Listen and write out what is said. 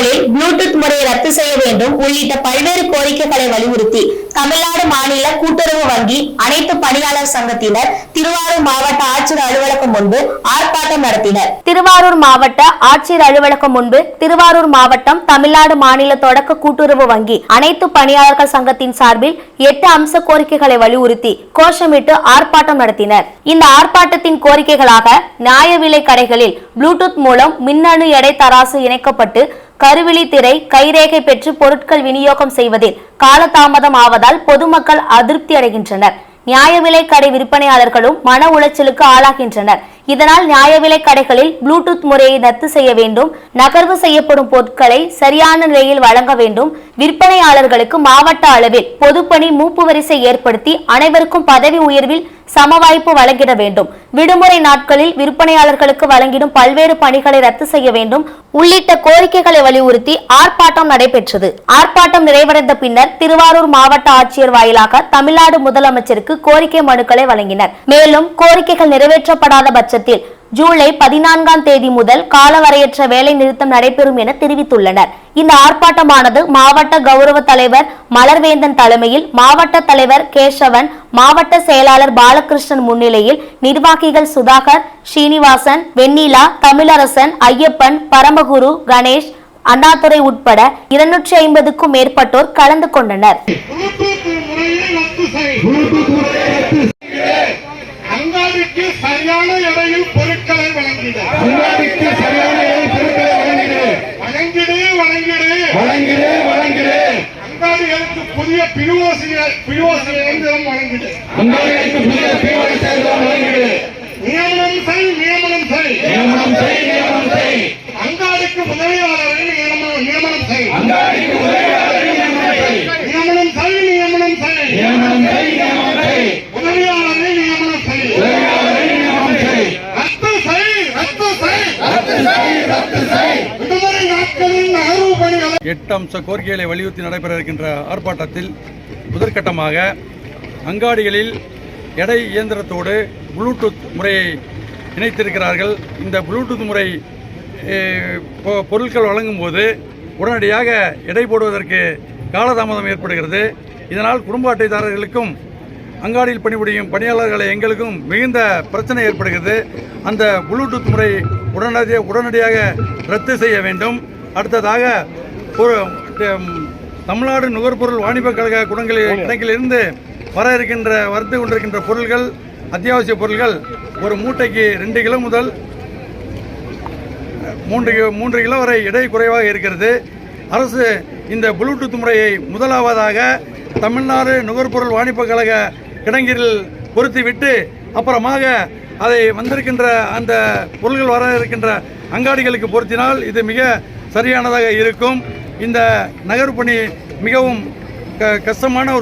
கடைகளில் ப்ளூடூத் முறையை ரத்து செய்ய வேண்டும். உள்ளிட்ட பல்வேறு கோரிக்கைகளை வலியுறுத்தி தமிழ்நாடு மாநில கூட்டுறவு வங்கி அனைத்து பணியாளர் சங்கத்தினர் திருவாரூர் மாவட்ட ஆட்சியர் அலுவலகம் முன்பு ஆர்ப்பாட்டம் நடத்தினர். திருவாரூர் மாவட்ட ஆட்சியர் அலுவலகம் முன்பு திருவாரூர் மாவட்டம் தமிழ்நாடு மாநில தொடக்க கூட்டுறவு வங்கி அனைத்து பணியாளர்கள் சங்கத்தின் சார்பில் எட்டு அம்ச கோரிக்கைகளை வலியுறுத்தி கோஷமிட்டு ஆர்ப்பாட்டம் நடத்தினர். இந்த ஆர்ப்பாட்டத்தின் கோரிக்கைகளாக நியாய விலை கடைகளில் ப்ளூடூத் மூலம் மின்னணு எடை தராசு இணைக்கப்பட்டு கருவிழி திரை கைரேகை பெற்று பொருட்கள் விநியோகம் செய்வதில் காலதாமதம் ஆவதால் பொதுமக்கள் அதிருப்தி அடைகின்றனர். நியாய விலை கடை விற்பனையாளர்களும் மன உளைச்சலுக்கு ஆளாகின்றனர். இதனால் நியாய விலை கடைகளில் ப்ளூடூத் முறையை ரத்து செய்ய வேண்டும். நகர்வு செய்யப்படும் பொருட்களை சரியான நிலையில் வழங்க வேண்டும். விற்பனையாளர்களுக்கு மாவட்ட அளவில் பொதுப்பணி மூப்பு வரிசை ஏற்படுத்தி அனைவருக்கும் பதவி உயர்வில் சமவாய்ப்பு வழங்கிட வேண்டும். விடுமுறை நாட்களில் விற்பனையாளர்களுக்கு வழங்கிடும் பல்வேறு பணிகளை ரத்து செய்ய வேண்டும். உள்ளிட்ட கோரிக்கைகளை வலியுறுத்தி ஆர்ப்பாட்டம் நடைபெற்றது. ஆர்ப்பாட்டம் நிறைவடைந்த பின்னர் திருவாரூர் மாவட்ட ஆட்சியர் வாயிலாக தமிழ்நாடு முதலமைச்சருக்கு கோரிக்கை மனுக்களை வழங்கினர். மேலும் கோரிக்கைகள் நிறைவேற்றப்படாத பட்சத்தில் ஜூலை பதினான்காம் தேதி முதல் காலவரையற்ற வேலை நிறுத்தம் நடைபெறும் என தெரிவித்துள்ளனர். இந்த ஆர்ப்பாட்டமானது மாவட்ட கௌரவ தலைவர் மலர்வேந்தன் தலைமையில் மாவட்ட தலைவர் கேசவன் மாவட்ட செயலாளர் பாலகிருஷ்ணன் முன்னிலையில் நிர்வாகிகள் சுதாகர் ஸ்ரீனிவாசன் வெண்ணிலா தமிழரசன் ஐயப்பன் பரமகுரு கணேஷ் அண்ணாதுரை உட்பட இருநூற்றி ஐம்பதுக்கும் மேற்பட்டோர் கலந்து கொண்டனர். சரியான அங்காடிக்கு சரியான பொருட்களை வழங்கிடு. வழங்கிடு வழங்கிடு. வழங்கிடு வழங்கிடு. அங்காடிகளுக்கு புதிய பிரிவோசிய பிரிவோசிய இயந்திரம் வழங்கிடு. அங்காடிகளுக்கு புதிய தீவிர செயல்கள் வழங்கிடு. நியமனம் செய் நியமனம் செய். நியமனம் செய் நியமனம் செய். அங்காடிக்கு உதவியாளரை நியமனம் நியமனம் செய். அங்காடிக்கு உதவியாளரை நியமனம் செய். நியமனம் செய் நியமனம் செய். நியமனம் செய் நியமனம் செய் உதவியாளரை நியமனம் செய் உதவியாளரை நியமனம் செய் ரத்து செய் ரத்து செய் ரத்து செய் ரத்து செய் விடுமுறை நாட்களில் நகர்வு பணிகளை எட்டு அம்ச கோரிக்கைகளை வலியுறுத்தி நடைபெற இருக்கின்ற ஆர்ப்பாட்டத்தில் முதற்கட்டமாக அங்காடிகளில் எடை இயந்திரத்தோடு ப்ளூடூத் முறையை இணைத்திருக்கிறார்கள். இந்த ப்ளூடூத் முறை பொ- பொருட்கள் வழங்கும் போது உடனடியாக எடை போடுவதற்கு காலதாமதம் ஏற்படுகிறது. இதனால் குடும்ப அட்டைதாரர்களுக்கும் அங்காடியில் பணிபுரியும் பணியாளர்களை எங்களுக்கும் மிகுந்த பிரச்சனை ஏற்படுகிறது. அந்த ப்ளூடூத் முறை உடனடியாக உடனடியாக ரத்து செய்ய வேண்டும். அடுத்ததாக தமிழ்நாடு நுகர்பொருள் வாணிபக் கழக குடங்களில் கிடங்கிலிருந்து வர இருக்கின்ற வரத்து கொண்டிருக்கின்ற பொருட்கள் அத்தியாவசிய பொருட்கள் ஒரு மூட்டைக்கு ரெண்டு கிலோ முதல் மூன்று மூன்று கிலோ வரை எடை குறைவாக இருக்கிறது. அரசு இந்த ப்ளூடூத் முறையை முதலாவதாக தமிழ்நாடு நுகர்பொருள் வாணிபக் கழக கிடங்கில் பொருத்திவிட்டு அப்புறமாக அதை வந்திருக்கின்ற அந்த பொருள்கள் வர இருக்கின்ற அங்காடிகளுக்கு பொருத்தினால் இது மிக சரியானதாக இருக்கும். இந்த நகர்ப்பணி மிகவும் க கஷ்டமான ஒரு